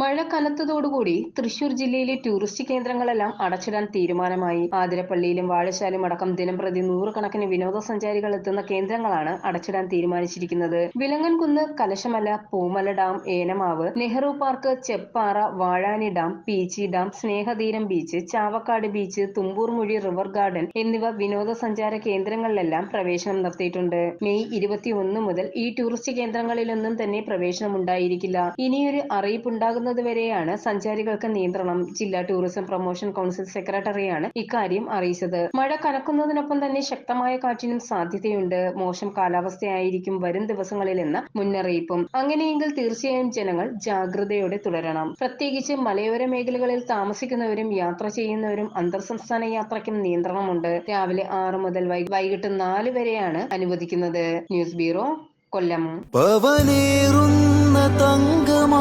മഴ കനത്തതോടുകൂടി തൃശൂർ ജില്ലയിലെ ടൂറിസ്റ്റ് കേന്ദ്രങ്ങളെല്ലാം അടച്ചിടാൻ തീരുമാനമായി. ആതിരപ്പള്ളിയിലും വാഴശാലും അടക്കം ദിനംപ്രതി നൂറുകണക്കിന് വിനോദസഞ്ചാരികൾ എത്തുന്ന കേന്ദ്രങ്ങളാണ് അടച്ചിടാൻ തീരുമാനിച്ചിരിക്കുന്നത്. Vilangankunnu Kalashamala Poomala dam Enamavu Nehru park Cheppara Vazhani dam Peechi dam Snehatheeram beach Chavakkad beach Thumboormuzhi river garden എന്നിവ വിനോദസഞ്ചാര കേന്ദ്രങ്ങളിലെല്ലാം പ്രവേശനം നിർത്തിയിട്ടുണ്ട്. മെയ് ഇരുപത്തിയൊന്ന് മുതൽ ഈ ടൂറിസ്റ്റ് കേന്ദ്രങ്ങളിലൊന്നും തന്നെ പ്രവേശനം ഉണ്ടായിരിക്കില്ല ഇനിയൊരു അറിയിപ്പുണ്ടാകുന്നത് വരെയാണ് സഞ്ചാരികൾക്ക് നിയന്ത്രണം. ജില്ലാ ടൂറിസം പ്രൊമോഷൻ കൌൺസിൽ സെക്രട്ടറിയാണ് ഇക്കാര്യം അറിയിച്ചത്. മഴ കനക്കുന്നതിനൊപ്പം തന്നെ ശക്തമായ കാറ്റിനും സാധ്യതയുണ്ട്. മോശം കാലാവസ്ഥയായിരിക്കും വരും ദിവസങ്ങളിലെന്ന മുന്നറിയിപ്പും. അങ്ങനെയെങ്കിൽ തീർച്ചയായും ജനങ്ങൾ ജാഗ്രതയോടെ തുടരണം. പ്രത്യേകിച്ച് മലയോര മേഖലകളിൽ താമസിക്കുന്നവരും യാത്ര ചെയ്യുന്നവരും അന്തർ സംസ്ഥാന യാത്രയ്ക്കും നിയന്ത്രണമുണ്ട്. രാവിലെ ആറ് മുതൽ വൈകിട്ട് നാല് വരെയാണ് അനുവദിക്കുന്നത്. News bureau Kollam. പവനേറുന്ന തങ്കമാണു